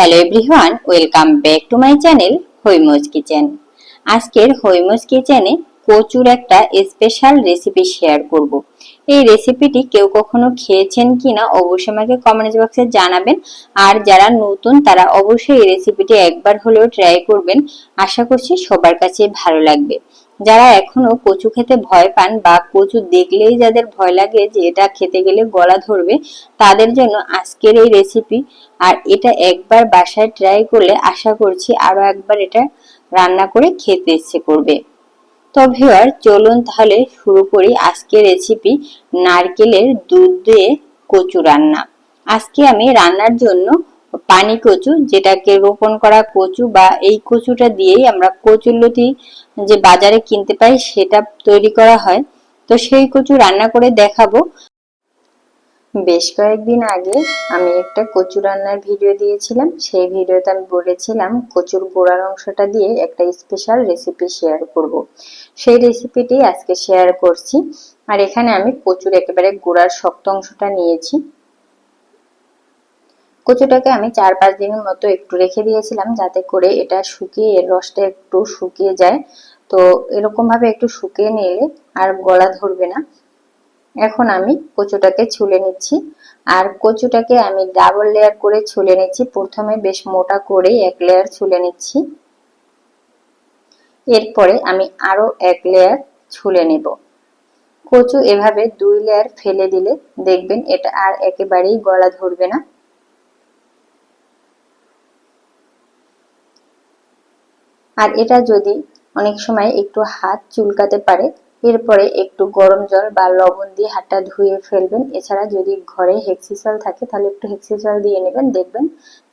Hello everyone welcome back to my channel Haimoj kitchen আজকের হৈমোজ কিচেনে কচুর একটা স্পেশাল রেসিপি শেয়ার করব। এই রেসিপিটি কেউ কখনো খেয়েছেন কিনা অবশ্যই আমাকে কমেন্ট বক্সে জানাবেন। আর যারা নতুন, তারা অবশ্যই এই রেসিপিটি একবার হলেও ট্রাই করবেন। আশা করছি সবার কাছে ভালো লাগবে। যারা এখনও কচু খেতে ভয় পান বা কচু দেখলেই যাদের ভয় লাগে যে এটা খেতে গেলে গলা ধরবে, তাদের জন্য আজকের এই রেসিপি আর এটা একবার বাসায় ট্রাই করলে আশা করছি আরও একবার এটা রান্না করে খেতে ইচ্ছে করবে। তো ভিউয়ার চলুন তাহলে শুরু করি আজকের রেসিপি নারকেলের দুধ দিয়ে কচু রান্না। আজকে আমি রান্নার জন্য পানি কচু, যেটাকে রোপণ করা কচু বা এই কচুটা দিয়েই আমরা কচুলতি যে বাজারে কিনতে পাই, সেটা তৈরি করা হয়। তো সেই কচু রান্না করে দেখাবো। বেশ কয়েকদিন আগে আমি একটা কচু রান্নার ভিডিও দিয়েছিলাম। সেই ভিডিওতে আমি বলেছিলাম, কচুর গোড়ার অংশটা দিয়ে একটা স্পেশাল রেসিপি শেয়ার করব। সেই রেসিপিটি আজকে শেয়ার করছি। আর এখানে আমি কচুর একেবারে গোড়ার শক্ত অংশটা নিয়েছি। কচুটাকে আমি চার পাঁচ দিনের মতো একটু রেখে দিয়েছিলাম যাতে করে এটা শুকিয়ে রসটা একটু শুকিয়ে যায়। তো এরকম ভাবে একটু শুকিয়ে নিলে আর গলা ধরবে না। এখন আমি কচুটাকে ছুলে নিচ্ছি। আর কচুটাকে আমি ডাবল লেয়ার করে ছুলে নিচ্ছি। প্রথমে বেশ মোটা করে এক লেয়ার ছুলে নিচ্ছি। এরপরে আমি আরও এক লেয়ার ছুলে নেব। কচু এভাবে দুই লেয়ার ফেলে দিলে দেখবেন এটা আর একেবারেই গলা ধরবে না। আর এটা যদি অনেক সময় একটু হাত চুলকাতে পারে এরপরে একটু গরম জল বা লবণ দিয়ে হাতটা ধুয়ে ফেলবেন। এছাড়া যদি ঘরে হেক্সিসল থাকে, তাহলে একটু হেক্সিসল দিয়ে নেবেন। দেখবেন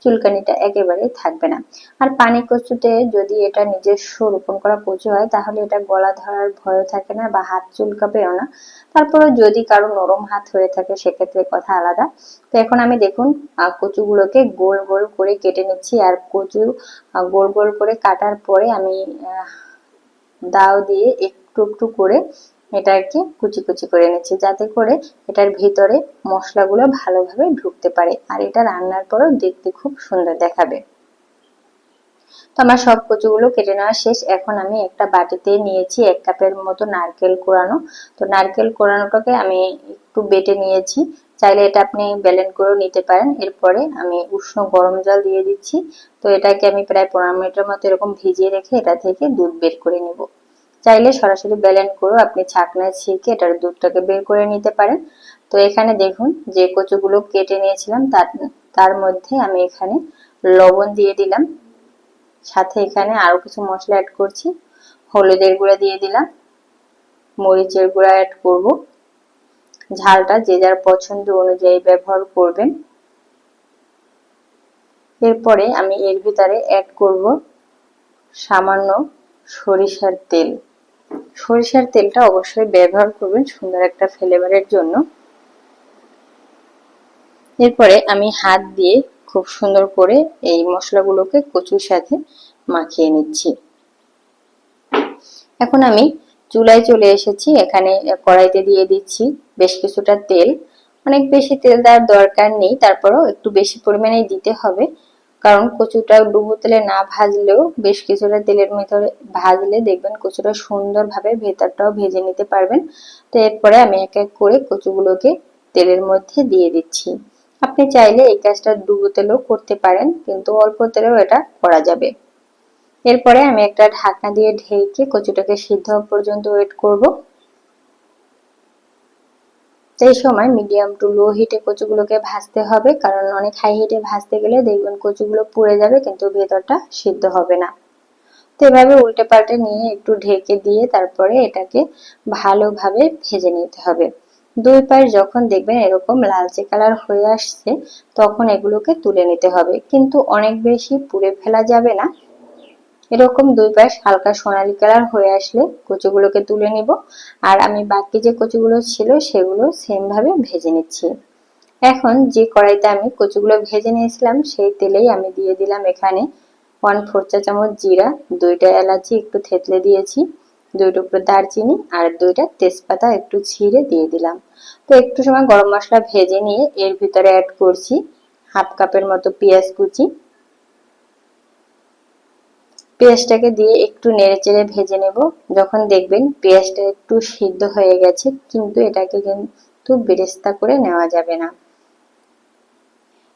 চুলকানিটা একেবারে থাকবে না। আর পানি কচুতে যদি এটা নিজস্ব রোপণ করা কচু হয়, তাহলে এটা গলা ধরার ভয় থাকে না বা হাত চুলকাবেও না। তারপরে যদি কারও নরম হাত হয়ে থাকে, সেক্ষেত্রে কথা আলাদা। তো এখন আমি দেখুন কচুগুলোকে গোল গোল করে কেটে নিচ্ছি। আর কচু গোল গোল করে কাটার পরে আমি দাও দিয়ে একটু একটু করে এটাকে কুচি কুচি করে নিচ্ছি, যাতে করে এটার ভিতরে মশলাগুলো ভালোভাবে ঢুকতে পারে আর এটা রান্নার পরেও দেখতে খুব সুন্দর দেখাবে। তো আমার সব কচুগুলো কেটে নেওয়া শেষ। এখন আমি একটা বাটিতে নিয়েছি এক কাপের মতো নারকেল কোরানো। তো নারকেল কোরানোটাকে আমি একটু বেটে নিয়েছি। চাইলে এটা আপনি ব্যালেন্ড করেও নিতে পারেন। এরপরে আমি উষ্ণ গরম জল দিয়ে দিচ্ছি। তো এটাকে আমি প্রায় পনেরো মিনিটের মতো এরকম ভিজিয়ে রেখে এটা থেকে দুধ বের করে নিব। চাইলে সরাসরি ব্যালেন্ড করেও আপনি ছাকনায় ছেঁকে এটার দুধটাকে বের করে নিতে পারেন। তো এখানে দেখুন, যে কচুগুলো কেটে নিয়েছিলাম, তার তার মধ্যে আমি এখানে লবণ দিয়ে দিলাম। সাথে এখানে আরও কিছু মশলা অ্যাড করছি। হলুদের গুঁড়া দিয়ে দিলাম। মরিচের গুঁড়া অ্যাড করব। ঝালটা যে যার পছন্দ অনুযায়ী ব্যবহার করবেন। এরপরে আমি এর ভিতরে অ্যাড করব সামান্য সরিষার তেল। সরিষার তেলটা অবশ্যই ব্যবহার করবেন সুন্দর একটা ফ্লেভারের জন্য। এরপরে আমি হাত দিয়ে খুব সুন্দর করে এই মশলাগুলোকে কচুর সাথে মাখিয়ে নিচ্ছি। এখন আমি চুলায় চলে এসেছি, এখানে কড়াইতে দিয়ে দিচ্ছি বেশ কিছুটা তেল। অনেক বেশি তেল দেওয়ার দরকার নেই, তারপরেও একটু বেশি পরিমাণে দিতে হবে। কারণ কচুটা ডুবো তেলে না ভাজলেও বেশ কিছুটা তেলের ভিতরে ভাজলে দেখবেন কচুটা সুন্দরভাবে ভেতরটাও ভেজে নিতে পারবেন। তো এরপরে আমি এক এক করে কচুগুলোকে তেলের মধ্যে দিয়ে দিচ্ছি। আপনি চাইলে এই কাজটা ডুবো তেলেও করতে পারেন, কিন্তু অল্প তেলেও এটা করা যাবে। এরপরে আমি একটা ঢাকনা দিয়ে ঢেকে কচুটাকে সিদ্ধ পর্যন্ত ওয়েট করব। সেই সময় মিডিয়াম টু লো হিটে কচুগুলোকে ভাজতে হবে, কারণ অনেক হাই হিটে ভাজতে গেলে দেখবেন কচুগুলো পুড়ে যাবে, কিন্তু ভেতরটা সিদ্ধ হবে না। তো এভাবে উল্টে পাল্টে নিয়ে একটু ঢেকে দিয়ে তারপরে এটাকে ভালোভাবে ভেজে নিতে হবে। দুই পাশ যখন দেখবেন এরকম লালচে কালার হয়ে আসছে, তখন এগুলোকে তুলে নিতে হবে। কিন্তু অনেক বেশি পুড়ে ফেলা যাবে না এরকম দুই পাশ হালকা সোনালি কালার হয়ে আসলে কচুগুলোকে তুলে নিব। আর আমি বাকি যে কচুগুলো ছিল সেগুলো সেম ভাবে ভেজে নিচ্ছি। এখন যে কড়াইতে আমি কচুগুলো ভেজে নিয়েছিলাম, সেই তেলেই আমি দিয়ে দিলাম এখানে ওয়ান ফোর চা চামচ জিরা, দুইটা এলাচি একটু থেতলে দিয়েছি, দুই টুকরো দারচিনি আর দুইটা তেজপাতা একটু ছিঁড়ে দিয়ে দিলাম। তো একটু সময় গরম মশলা ভেজে নিয়ে এর ভিতরে অ্যাড করছি হাফ কাপের মতো পেঁয়াজ কুচি পেঁয়াজটাকে দিয়ে একটু নেড়ে চেড়ে ভেজে নেব। যখন দেখবেন পেঁয়াজটা একটু সিদ্ধ হয়ে গেছে, কিন্তু এটাকে কিন্তু বেরেস্তা করে নেওয়া যাবে না।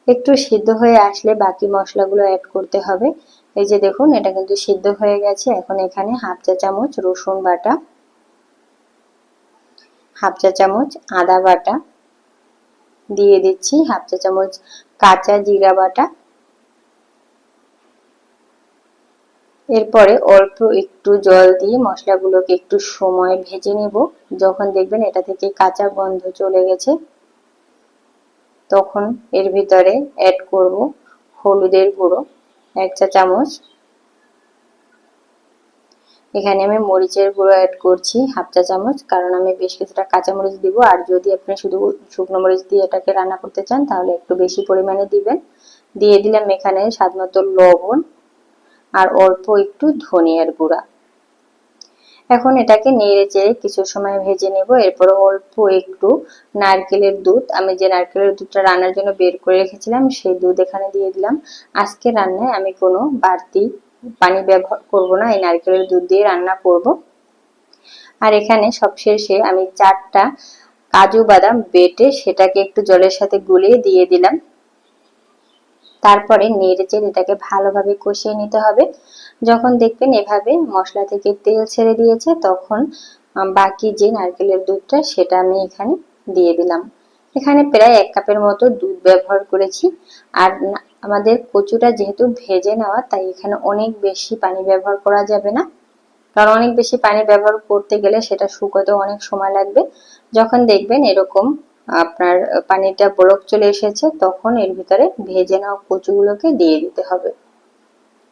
একটু সিদ্ধ হয়ে আসলে বাকি মশলাগুলো অ্যাড করতে হবে। এই যে দেখুন, এটা কিন্তু সিদ্ধ হয়ে গেছে। এখন এখানে হাফ চা চামচ রসুন বাটা, হাফ চা চামচ আদা বাটা, দিয়ে দিচ্ছি হাফ চা চামচ কাঁচা জিরা বাটা এরপরে অল্প একটু জল দিয়ে মশলাগুলোকে একটু সময় ভেজে নেব। যখন দেখবেন এটা থেকে কাঁচা গন্ধ চলে গেছে, তখন এর ভিতরে অ্যাড করব হলুদের গুঁড়ো, এক চা চামচ। এখানে আমি মরিচের গুঁড়ো অ্যাড করছি, হাফ চা চামচ, কারণ আমি বেশ কিছুটা কাঁচামরিচ দিব। আর যদি আপনি শুধু শুকনো মরিচ দিয়ে এটাকে রান্না করতে চান, তাহলে একটু বেশি পরিমাণে দিবেন। দিয়ে দিলাম এখানে স্বাদ মতো লবণ। আর অল্প একটু ধনিয়ার গুঁড়া। এখন এটাকে নেড়ে চেড়ে কিছু সময় ভেজে নেব। এরপর অল্প একটু নারকেলের দুধ। আমি যে নারকেলের দুধটা রান্নার জন্য বের করে রেখেছিলাম, সেই দুধ এখানে দিয়ে দিলাম। আজকে রান্নায় আমি কোনো বাড়তি পানি ব্যবহার করব না। এই নারকেলের দুধ দিয়ে রান্না করব। আর এখানে সবশেষে আমি চারটা কাজু বাদাম বেটে সেটাকে একটু জলের সাথে গুলিয়ে দিয়ে দিলাম। তারপরে নেড়ে চেড়ে এটাকে ভালোভাবে কষিয়ে নিতে হবে। যখন দেখবেন এভাবে মশলা থেকে তেল ছেড়ে দিয়েছে, তখন বাকি যে নারকেলের দুধটা সেটা আমি এখানে দিয়ে দিলাম। এখানে প্রায় এক কাপের মতো দুধ ব্যবহার করেছি। আর আমাদের কচুটা যেহেতু ভেজে নেওয়া, তাই এখানে অনেক বেশি পানি ব্যবহার করা যাবে না। কারণ অনেক বেশি পানি ব্যবহার করতে গেলে সেটা শুকোতে অনেক সময় লাগবে। যখন দেখবেন এরকম আপনার পানিটা বরফ চলে এসেছে, তখন এর ভিতরে ভেজে নেওয়া কচুগুলোকে দিয়ে দিতে হবে।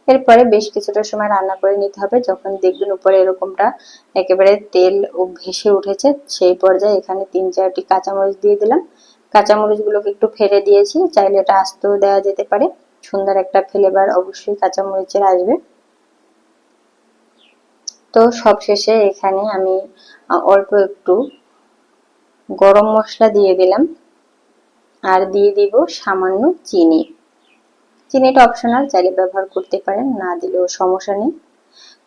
এরপরে বেশ কিছুটা সময় রান্না করে নিতে হবে। যখন দেখবেন উপরে এরকমটা একেবারে তেল ভেসে উঠেছে, সেই পর্যায়ে এখানে তিন চারটি কাঁচামরিচ দিয়ে দিলাম। কাঁচামরিচগুলোকে একটু ফেলে দিয়েছি, চাইলে এটা আস্তেও দেওয়া যেতে পারে। সুন্দর একটা ফ্লেভার অবশ্যই কাঁচামরিচের আসবে। তো সবশেষে এখানে আমি অল্প একটু গরম মশলা দিয়ে দিলাম। আর দিয়ে দিব সামান্য চিনি। চিনিটা অপশনাল চাইলে ব্যবহার করতে পারেন, না দিলেও সমস্যা নেই।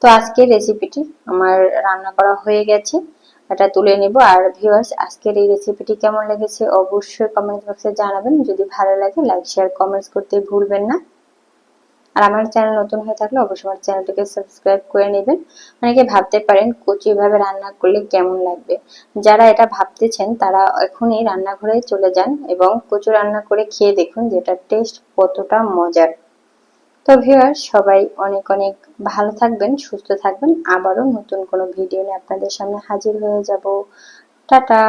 তো আজকের রেসিপিটি আমার রান্না করা হয়ে গেছে। এটা তুলে নিব। আর ভিউয়ার্স আজকের এই রেসিপিটি কেমন লেগেছে অবশ্যই কমেন্ট বক্সে জানাবেন। যদি ভালো লাগে লাইক শেয়ার কমেন্টস করতে ভুলবেন না। আর আমার চ্যানেল নতুন হয়ে থাকলে অবশ্যই আমার চ্যানেলটিকে সাবস্ক্রাইব করে নেবেন। অনেকে ভাবতে পারেন কচু এভাবে রান্না করলে কেমন লাগবে? যারা এটা ভাবতেছেন, তারা এখনই রান্নাঘরে চলে যান এবং কচু রান্না করে খেয়ে দেখুন যে এটার টেস্ট কতটা মজার। তো ভিউয়ার সবাই অনেক অনেক ভালো থাকবেন, সুস্থ থাকবেন। আবারও নতুন কোনো ভিডিও নিয়ে আপনাদের সামনে হাজির হয়ে যাব। টাটা!